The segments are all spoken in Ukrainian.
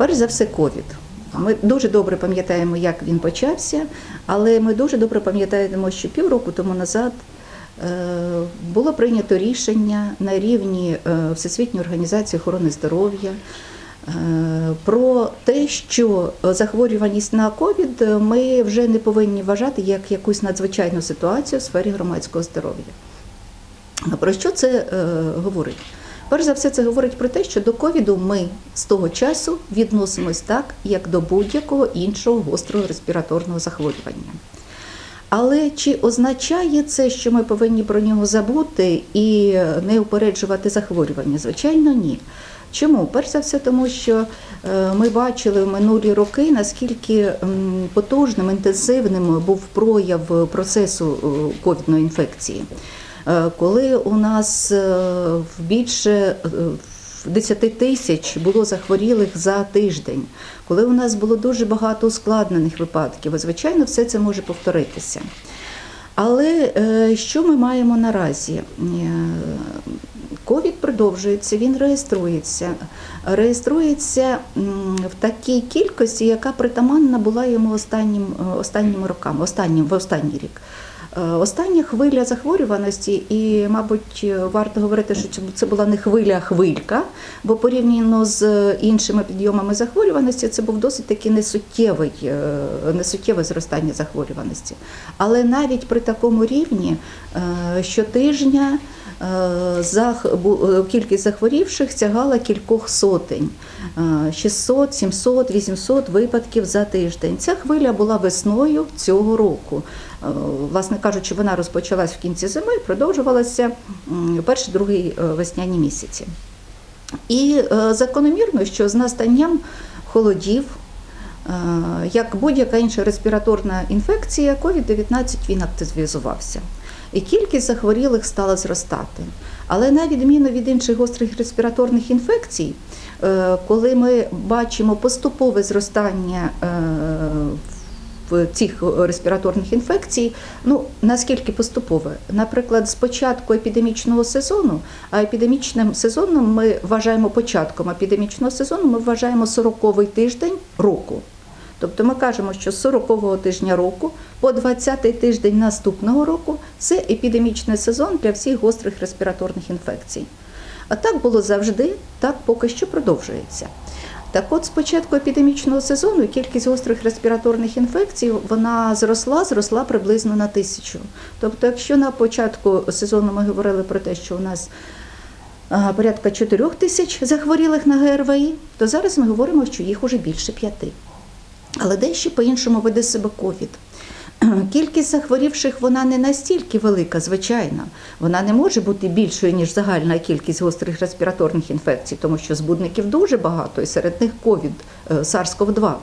Перш за все, ковід. Ми дуже добре пам'ятаємо, як він почався, але ми дуже добре пам'ятаємо, що півроку тому назад е, було прийнято рішення на рівні е, Всесвітньої організації охорони здоров'я е, про те, що захворюваність на ковід ми вже не повинні вважати як якусь надзвичайну ситуацію в сфері громадського здоров'я. Про що це говорить? Перш за все, це говорить про те, що до ковіду ми з того часу відносимось так, як до будь-якого іншого гострого респіраторного захворювання. Але чи означає це, що ми повинні про нього забути і не упереджувати захворювання? Звичайно, ні. Чому? Перш за все, тому що е, ми бачили в минулі роки, наскільки потужним, інтенсивним був прояв процесу е, ковідної інфекції. Е, Коли у нас е, більше е, 10 тисяч було захворілих за тиждень, коли у нас було дуже багато ускладнених випадків, звичайно, все це може повторитися. Але е, що ми маємо наразі? Е, Ковід продовжується, він реєструється. Реєструється в такій кількості, яка притаманна була йому останнім, е, останніми роками, останнім, в останній рік. Е, Остання хвиля захворюваності, і, мабуть, варто говорити, що це- була не хвиля, а хвилька, бо порівняно з іншими підйомами захворюваності, це був досить таки несуттєвий, е, несуттєве зростання захворюваності. Але навіть при такому рівні е, щотижня е, е, кількість захворівших сягала кількох сотень. Е, 600, 700, 800 випадків за тиждень. Ця хвиля була весною цього року. Е, Власне кажучи, вона розпочалась в кінці зими, продовжувалася перший, другий е, весняні місяці. І е, закономірно, що з настанням холодів, е, як будь-яка інша респіраторна інфекція, COVID-19 він активізувався. І кількість захворілих стала зростати. Але на відміну від інших гострих респіраторних інфекцій, е, коли ми бачимо поступове зростання е, цих респіраторних інфекцій, ну наскільки поступове? Наприклад, з початку епідемічного сезону, а епідемічним сезоном ми вважаємо початком епідемічного сезону, ми вважаємо 40-й тиждень року. Тобто ми кажемо, що з 40-го тижня року по 20-й тиждень наступного року це епідемічний сезон для всіх гострих респіраторних інфекцій. А так було завжди, так поки що продовжується. Так от, з початку епідемічного сезону кількість гострих респіраторних інфекцій вона зросла, зросла приблизно на тисячу. Тобто, якщо на початку сезону ми говорили про те, що у нас порядка 4 тисяч захворілих на ГРВІ, то зараз ми говоримо, що їх уже більше п'яти. Але дещо по-іншому веде себе ковід. Кількість захворівших вона не настільки велика, звичайно. Вона не може бути більшою, ніж загальна кількість гострих респіраторних інфекцій, тому що збудників дуже багато, і серед них ковід, е, SARS-CoV-2.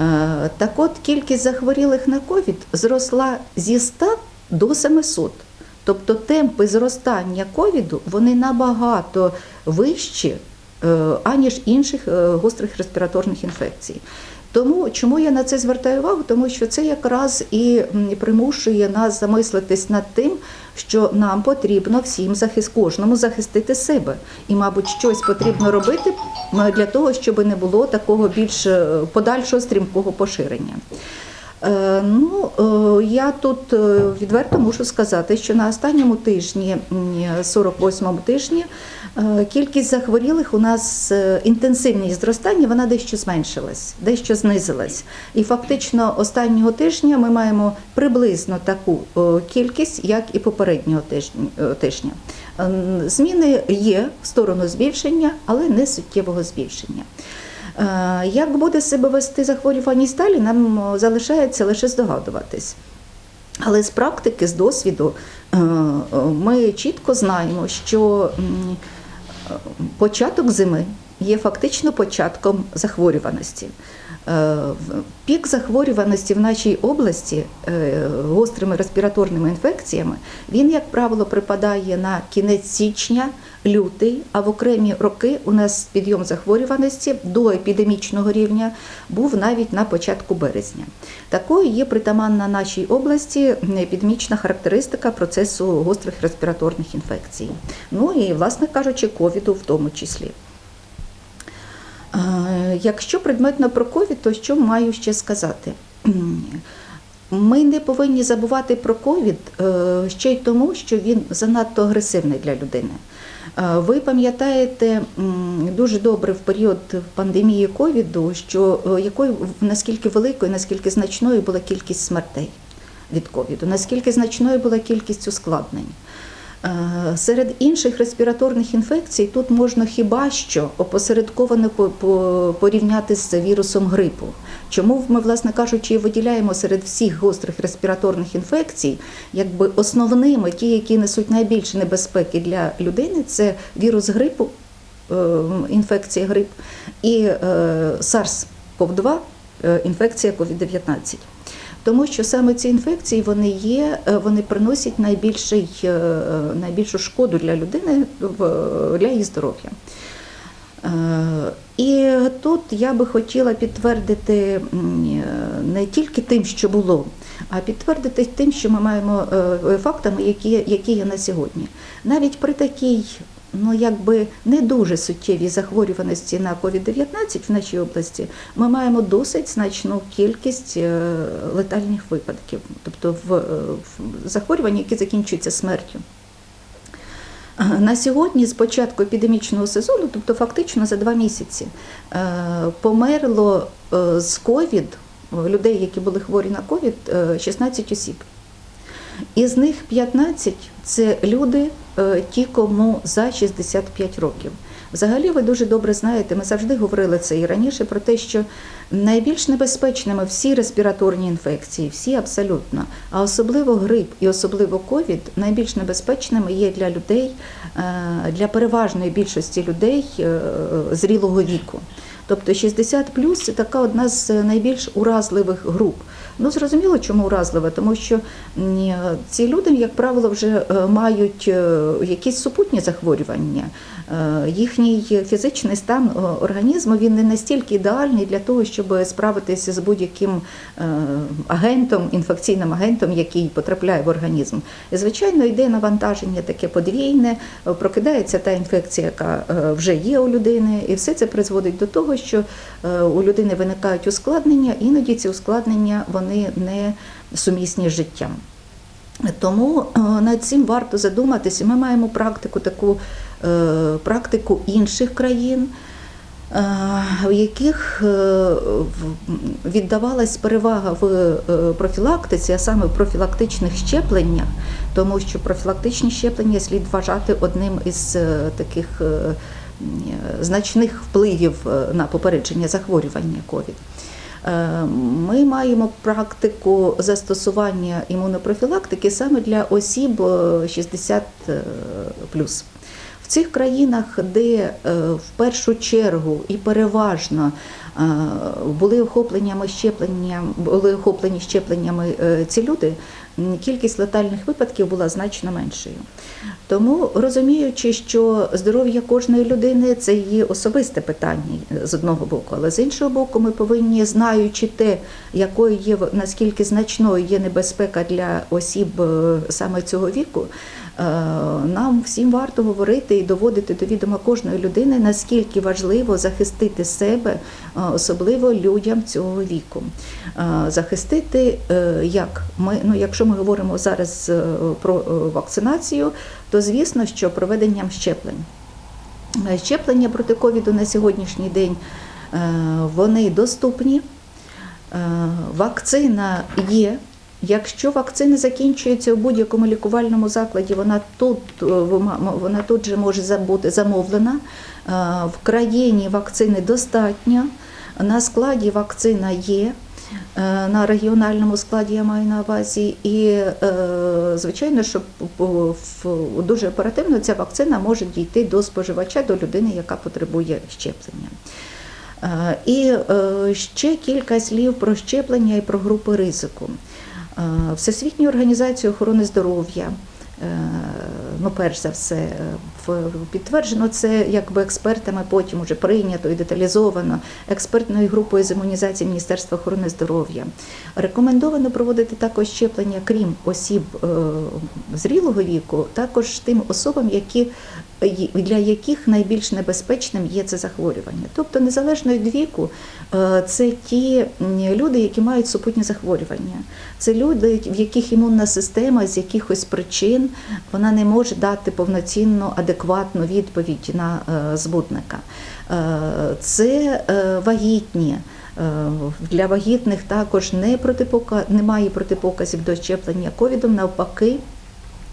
Е, Так от кількість захворілих на ковід зросла зі 100 до 700. Тобто темпи зростання ковіду вони набагато вищі, аніж інших е, гострих респіраторних інфекцій. Тому чому я на це звертаю увагу? Тому що це якраз і примушує нас замислитись над тим, що нам потрібно всім захист, кожному захистити себе. І, мабуть, щось потрібно робити для того, щоб не було такого більш е, подальшого стрімкого поширення. Е, Ну, е, я тут е, відверто мушу сказати, що на останньому тижні, м, 48-му тижні, е, кількість захворілих у нас е, інтенсивність зростання вона дещо зменшилась, дещо знизилась. І фактично останнього тижня ми маємо приблизно таку е, кількість, як і попереднього тижня. е, тижня. Е, Зміни є в сторону збільшення, але не суттєвого збільшення. Е, Як буде себе вести захворюваність далі, нам залишається лише здогадуватись. Але з практики, з досвіду, е, е, ми чітко знаємо, що е, початок зими є фактично початком захворюваності. Е, Пік захворюваності в нашій області е, гострими респіраторними інфекціями, він, як правило, припадає на кінець січня, лютий, а в окремі роки у нас підйом захворюваності до епідемічного рівня був навіть на початку березня. Такою є притаманна нашій області епідемічна характеристика процесу гострих респіраторних інфекцій. Ну і, власне кажучи, ковіду в тому числі. Якщо предметно про ковід, то що маю ще сказати? Ми не повинні забувати про ковід е, ще й тому, що він занадто агресивний для людини. Е, Ви пам'ятаєте дуже добре в період пандемії ковіду, що е, якою наскільки великою, наскільки значною була кількість смертей від ковіду, наскільки значною була кількість ускладнень. Е, Серед інших респіраторних інфекцій тут можна хіба що опосередковано по- по- порівняти з вірусом грипу. Чому ми, власне кажучи, виділяємо серед всіх гострих респіраторних інфекцій, якби основними, ті, які несуть найбільше небезпеки для людини, це вірус грипу, е, інфекція грип, і е, SARS-CoV-2, е, інфекція COVID-19. Тому що саме ці інфекції вони є, е, вони приносять найбільший, е, найбільшу шкоду для людини для її здоров'я. Е, І тут я би хотіла підтвердити не тільки тим, що було, а підтвердити тим, що ми маємо фактами, які, які є на сьогодні. Навіть при такій, ну якби не дуже суттєвій захворюваності на COVID-19 в нашій області, ми маємо досить значну кількість е, летальних випадків, тобто в, е, захворювань, які закінчуються смертю. На сьогодні, з початку епідемічного сезону, тобто фактично за два місяці, е, померло е, з ковід людей, які були хворі на ковід, е, 16 осіб. Із них 15 це люди, е, ті, кому за 65 років. Взагалі, ви дуже добре знаєте, ми завжди говорили це і раніше про те, що найбільш небезпечними всі респіраторні інфекції, всі абсолютно, а особливо грип і особливо ковід, найбільш небезпечними є для людей, е, для переважної більшості людей е, зрілого віку. Тобто 60 плюс це така одна з найбільш уразливих груп. Ну зрозуміло, чому уразлива, тому що ці люди, як правило, вже е, мають е, якісь супутні захворювання. Е, Їхній фізичний стан е, організму він не настільки ідеальний для того, щоб справитися з будь-яким е, агентом, інфекційним агентом, який потрапляє в організм. І, звичайно, йде навантаження таке подвійне, е, прокидається та інфекція, яка е, вже є у людини, і все це призводить до того, що у людини виникають ускладнення, іноді ці ускладнення вони не сумісні з життям. Тому над цим варто задуматися. Ми маємо практику таку практику інших країн, в яких е, віддавалась перевага в е, профілактиці, а саме в профілактичних щепленнях, тому що профілактичні щеплення слід вважати одним із е, таких е, е, значних впливів е, на попередження захворювання. Е, Ми маємо практику застосування імунопрофілактики саме для осіб е, 60 е, плюс. В цих країнах, де е, в першу чергу і переважно е, були охопленнями щепленням, були охоплені щепленнями е, ці люди, кількість летальних випадків була значно меншою. Тому розуміючи, що здоров'я кожної людини це її особисте питання з одного боку, але з іншого боку, ми повинні, знаючи те, якою є наскільки значною є небезпека для осіб саме цього віку, нам всім варто говорити і доводити до відома кожної людини, наскільки важливо захистити себе, е, особливо людям цього віку. Е, Захистити е, як ми, ну якщо ми говоримо зараз е, про е, вакцинацію, то звісно, що проведенням щеплень. Е, Щеплення проти ковіду на сьогоднішній день е, вони доступні. Е, Вакцина є. Якщо вакцина закінчується у будь-якому лікувальному закладі, вона тут, е, вона тут же може бути замовлена. Е, В країні вакцини достатньо, на складі вакцина є. Е, На регіональному складі я маю на увазі, і звичайно, що дуже оперативно ця вакцина може дійти до споживача, до людини, яка потребує щеплення. І ще кілька слів про щеплення і про групи ризику. Всесвітньою організацією охорони здоров'я. е, Ну, перш за все, е, підтверджено це якби експертами, потім уже прийнято і деталізовано експертною групою з імунізації Міністерства охорони здоров'я. Рекомендовано проводити також щеплення, крім осіб е, зрілого віку, також тим особам, які для яких найбільш небезпечним є це захворювання. Тобто, незалежно від віку, е, це ті люди, які мають супутні захворювання. Це люди, в яких імунна система з якихось причин вона не може дати повноцінну, адекватну відповідь на е, збудника. Е, Це вагітні. Для вагітних також не протипока... немає протипоказів до щеплення ковідом, навпаки.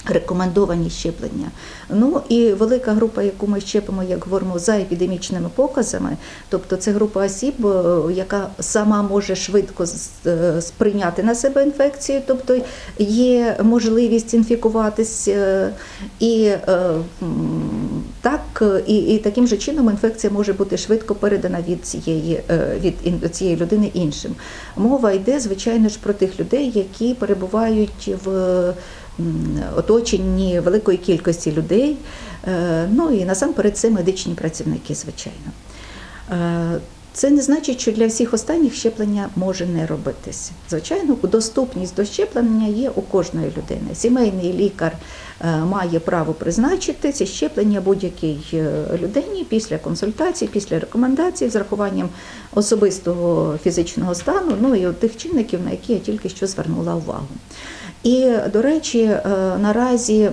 Рекомендовані щеплення. Ну і велика група, яку ми щепимо, як говоримо, за епідемічними показами, тобто це група осіб, е, яка сама може швидко е, сприйняти на себе інфекцію, тобто є можливість інфікуватись, е, і так, і, і таким же чином інфекція може бути швидко передана від цієї, від цієї людини іншим. Мова йде, звичайно ж, про тих людей, які перебувають в оточенні великої кількості людей. Е, Ну і насамперед це медичні працівники, звичайно. Е, Це не значить, що для всіх останніх щеплення може не робитись. Звичайно, доступність до щеплення є у кожної людини. Сімейний лікар е, має право призначити ці щеплення будь-якій людині після консультації, після рекомендацій, з рахуванням особистого фізичного стану, ну і тих чинників, на які я тільки що звернула увагу. І, до речі, е, наразі е,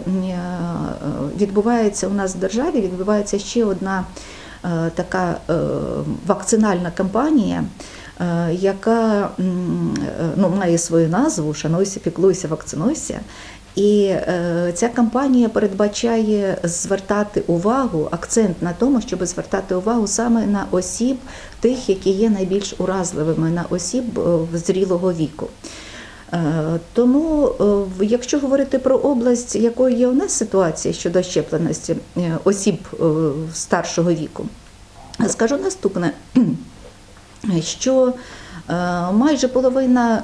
відбувається у нас в державі відбувається ще одна е, така вакцинальна кампанія. Яка ну, має свою назву Шануйся, піклуйся, вакцинуйся. І е, ця кампанія передбачає звертати увагу, акцент на тому, щоб звертати увагу саме на осіб, тих, які є найбільш уразливими, на осіб зрілого віку. Е, Тому, е, якщо говорити про область, якою є у нас ситуація щодо щепленості е, осіб старшого віку, скажу наступне, що майже половина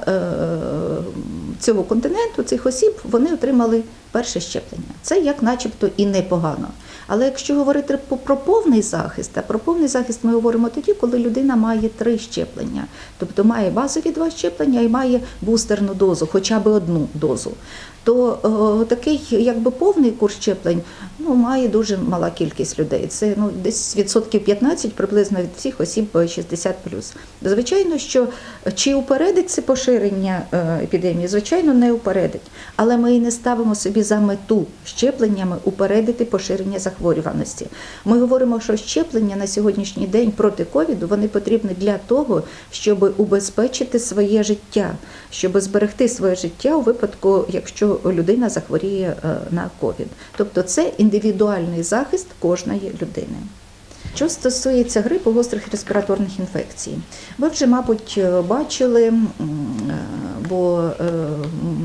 цього континенту, цих осіб, вони отримали перше щеплення. Це як начебто і непогано. Але якщо говорити про повний захист, а про повний захист ми говоримо тоді, коли людина має три щеплення, тобто має базові два щеплення і має бустерну дозу, хоча б одну дозу. То е, такий якби повний курс щеплень ну, має дуже мала кількість людей. Це ну, десь відсотків 15 приблизно від всіх осіб 60 Звичайно, що чи упередить це поширення е, епідемії? Звичайно, не упередить. Але ми і не ставимо собі за мету щепленнями упередити поширення захворюваності. Ми говоримо, що щеплення на сьогоднішній день проти ковіду вони потрібні для того, щоб убезпечити своє життя, щоб зберегти своє життя у випадку, якщо людина захворіє е, на ковід. Тобто це індивідуальний захист кожної людини. Що стосується грипу гострих респіраторних інфекцій, ви вже, мабуть, бачили, е, бо е,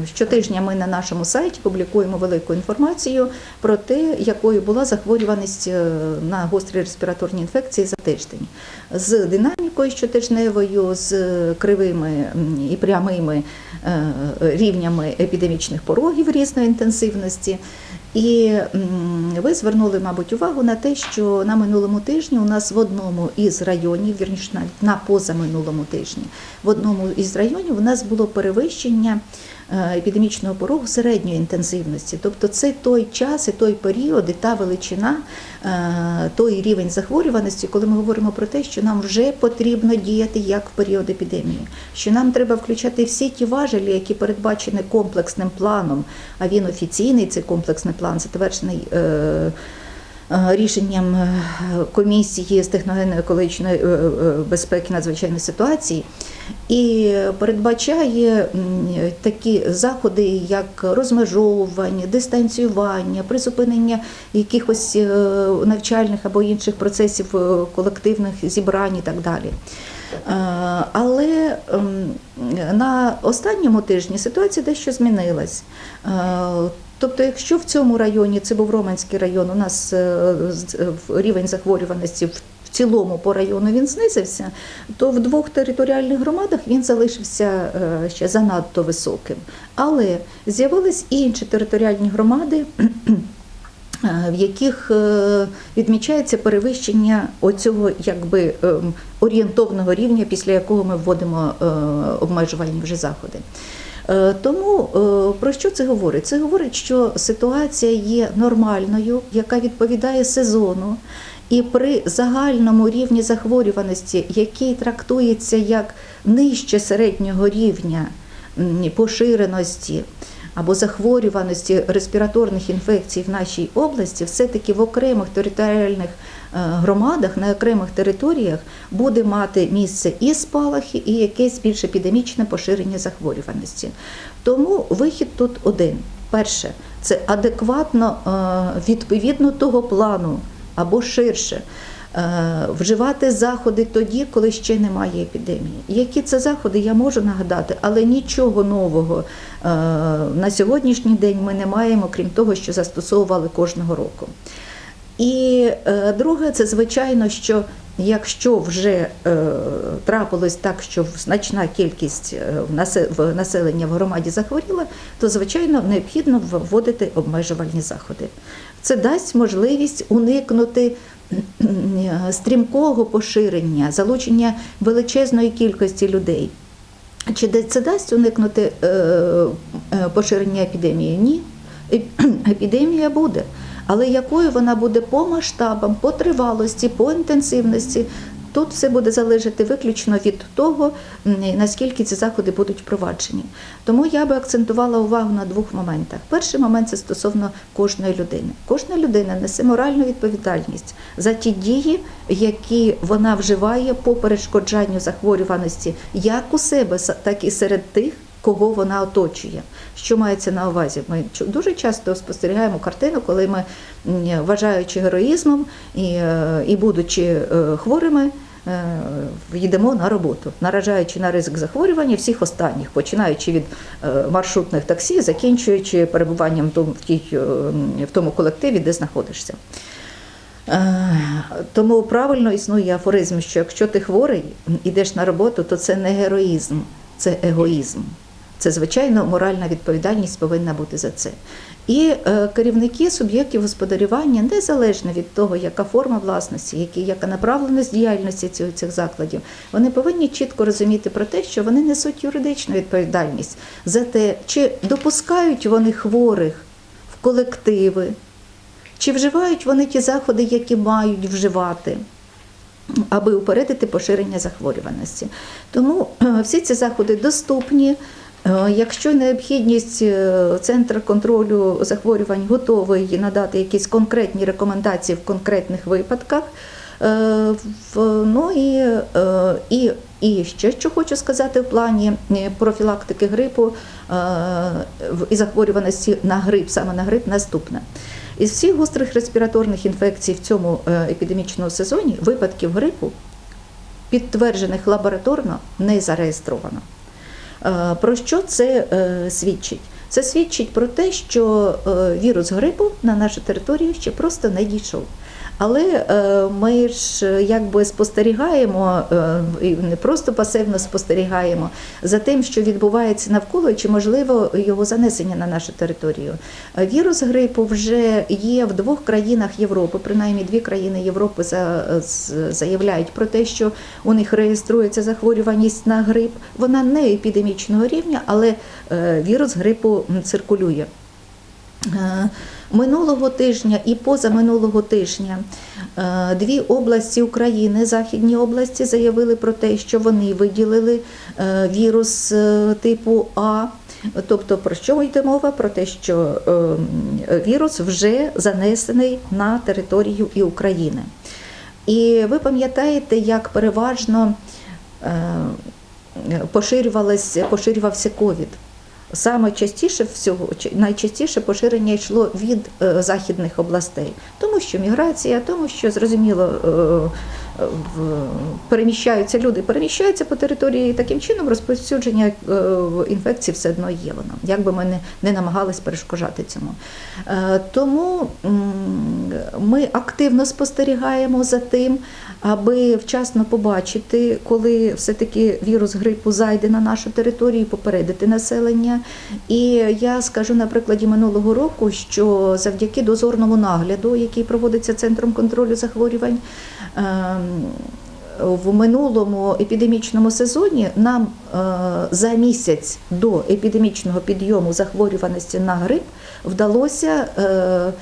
щотижня ми на нашому сайті публікуємо велику інформацію про те, якою була захворюваність е, на гострі респіраторні інфекції за тиждень, з динамікою щотижневою, з кривими і прямими рівнями епідемічних порогів різної інтенсивності. І ви звернули, мабуть, увагу на те, що на минулому тижні у нас в одному із районів, вірніше на позаминулому тижні, в одному із районів у нас було перевищення е, епідемічного порогу середньої інтенсивності. Тобто це той час і той період, і та величина, е, той рівень захворюваності, коли ми говоримо про те, що нам вже потрібно діяти як в період епідемії, що нам треба включати всі ті важелі, які передбачені комплексним планом, а він офіційний, цей комплексний затверджений. е, е, Рішенням е, комісії з техногенно-екологічної безпеки надзвичайної ситуації і передбачає такі заходи, як розмежовування, дистанціювання, призупинення якихось навчальних або інших процесів колективних зібрань і так далі. Але на останньому тижні ситуація дещо змінилась. Тобто, якщо в цьому районі, це був Романський район, у нас е, е, рівень захворюваності в цілому по району він знизився, то в двох територіальних громадах він залишився е, ще занадто високим. Але з'явились і інші територіальні громади. В яких відмічається перевищення оцього якби ем, орієнтовного рівня, після якого ми вводимо обмежувальні вже заходи. Е, Тому е, про що це говорить? Це говорить, що ситуація є нормальною, яка відповідає сезону. І при загальному рівні захворюваності, який трактується як нижче середнього рівня поширеності або захворюваності респіраторних інфекцій в нашій області, все-таки в окремих територіальних громадах на окремих територіях буде мати місце і спалахи, і якесь більш епідемічне поширення захворюваності. Тому вихід тут один. Перше, це адекватно е, відповідно того плану або ширше. е, Вживати заходи тоді, коли ще немає епідемії. Які це заходи, я можу нагадати, але нічого нового е, на сьогоднішній день ми не маємо, крім того, що застосовували кожного року. І е, друге, це звичайно, що якщо вже е, трапилось так, що значна кількість е, в насе- в населення в громаді захворіла, то звичайно необхідно вводити обмежувальні заходи. Це дасть можливість уникнути стрімкого поширення, залучення величезної кількості людей. Чи це дасть уникнути поширення епідемії? Ні. Епідемія буде. Але якою вона буде по масштабам, по тривалості, по інтенсивності, тут все буде залежати виключно від того, наскільки ці заходи будуть впроваджені. Тому я би акцентувала увагу на двох моментах. Перший момент це стосовно кожної людини. Кожна людина несе моральну відповідальність за ті дії, які вона вживає по перешкоджанню захворюваності як у себе, так і серед тих, кого вона оточує. Що мається на увазі? Ми дуже часто спостерігаємо картину, коли ми, вважаючи героїзмом і, е, і будучи е, хворими, е, йдемо на роботу, наражаючи на ризик захворювання всіх останніх, починаючи від маршрутних таксі, закінчуючи перебуванням в тому, колективі, де знаходишся. Тому правильно існує афоризм, що якщо ти хворий, ідеш на роботу, то це не героїзм, це егоїзм. Це, звичайно, моральна відповідальність повинна бути за це. І е, керівники суб'єктів господарювання, незалежно від того, яка форма власності, які, яка направленість діяльності цих, цих закладів, вони повинні чітко розуміти про те, що вони несуть юридичну відповідальність за те, чи допускають вони хворих в колективи, чи вживають вони ті заходи, які мають вживати, аби упередити поширення захворюваності. Тому е, всі ці заходи доступні. Е, Якщо необхідність е, центр контролю захворювань готовий надати якісь конкретні рекомендації в конкретних випадках. Е, Ну і, і, і ще що хочу сказати в плані профілактики грипу і захворюваності на грип, саме на грип, наступне. Із всіх гострих респіраторних інфекцій в цьому епідемічному сезоні випадків грипу, підтверджених лабораторно, не зареєстровано. Е, Про що це е, свідчить? Це свідчить про те, що е, вірус грипу на нашу територію ще просто не дійшов. Але е, ми ж якби спостерігаємо е, не просто пасивно спостерігаємо за тим, що відбувається навколо, чи можливо його занесення на нашу територію. Е, Вірус грипу вже є в двох країнах Європи, принаймні дві країни Європи заявляють про те, що у них реєструється захворюваність на грип. Вона не епідемічного рівня, але вірус грипу циркулює. Минулого тижня і позаминулого тижня е, дві області України, західні області, заявили про те, що вони виділили е, вірус е, типу А. Тобто, про що йде мова? Про те, що вірус вже занесений на територію і України. І ви пам'ятаєте, як переважно поширювався ковід. Саме частіше всього, найчастіше поширення йшло від е, західних областей, тому що міграція, тому що зрозуміло е, переміщаються люди, переміщаються по території і таким чином розповсюдження е, інфекції все одно є воно, як би ми не, намагались перешкоджати цьому. Тому ми активно спостерігаємо за тим, аби вчасно побачити, коли все-таки вірус грипу зайде на нашу територію, попередити населення. І я скажу на прикладі минулого року, що завдяки дозорному нагляду, який проводиться центром контролю захворювань. ем, в минулому епідемічному сезоні нам е, за місяць до епідемічного підйому захворюваності на грип вдалося е,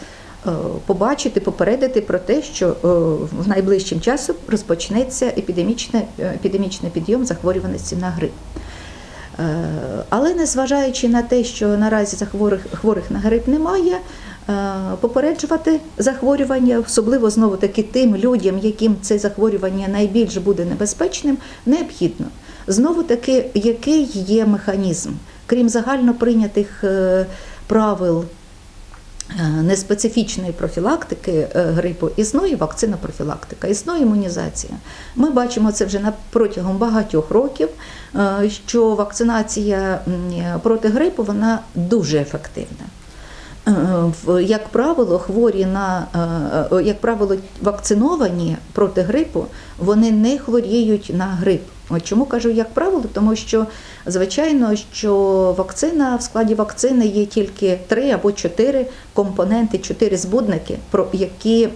побачити, попередити про те, що е, в найближчим часом розпочнеться епідемічне, е, епідемічний підйом захворюваності на грип. Е, Але незважаючи на те, що наразі захворих хворих на грип немає, е, попереджувати захворювання, особливо знову таки тим людям, яким це захворювання найбільш буде небезпечним, необхідно. Знову таки, який є механізм, крім загально прийнятих е, правил е, неспецифічної профілактики е, грипу, існує вакцина профілактика, існує імунізація. Ми бачимо це вже протягом багатьох років, е, що вакцинація проти грипу вона дуже ефективна. Е, Як правило, хворі на е, е, як правило, вакциновані проти грипу, вони не хворіють на грип. От чому кажу як правило? Тому що звичайно, що вакцина в складі вакцини є тільки три або чотири компоненти, чотири збудники, про які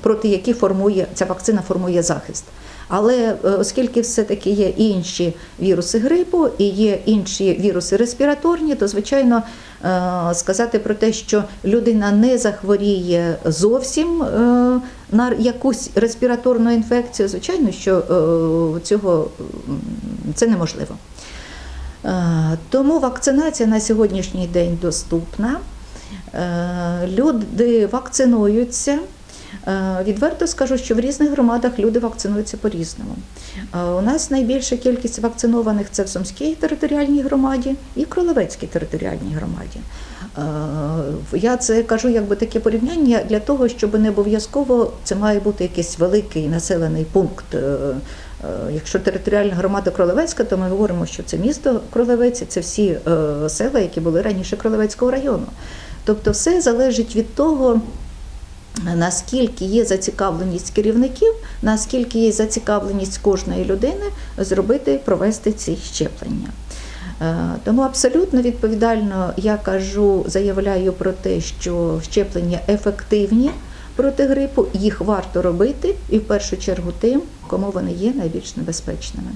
проти які формує ця вакцина формує захист. Але е, оскільки все-таки є інші віруси грипу і є інші віруси респіраторні, то звичайно е, сказати про те, що людина не захворіє зовсім е, на якусь респіраторну інфекцію, звичайно, що цього це неможливо. Тому вакцинація на сьогоднішній день доступна. Люди вакцинуються. Е, Відверто скажу, що в різних громадах люди вакцинуються по-різному. Е, У нас найбільша кількість вакцинованих це в Сумській територіальній громаді і в Кролевецькій територіальній громаді. Е, Я це кажу якби таке порівняння для того, щоб не обов'язково це має бути якийсь великий населений пункт. Якщо територіальна громада Кролевецька, то ми говоримо, що це місто Кролевець, це всі села, які були раніше Кролевецького району. Тобто все залежить від того, наскільки є зацікавленість керівників, наскільки є зацікавленість кожної людини зробити, провести ці щеплення. Е, Тому абсолютно відповідально я кажу, заявляю про те, що щеплення ефективні проти грипу, їх варто робити, і в першу чергу тим, кому вони є найбільш небезпечними.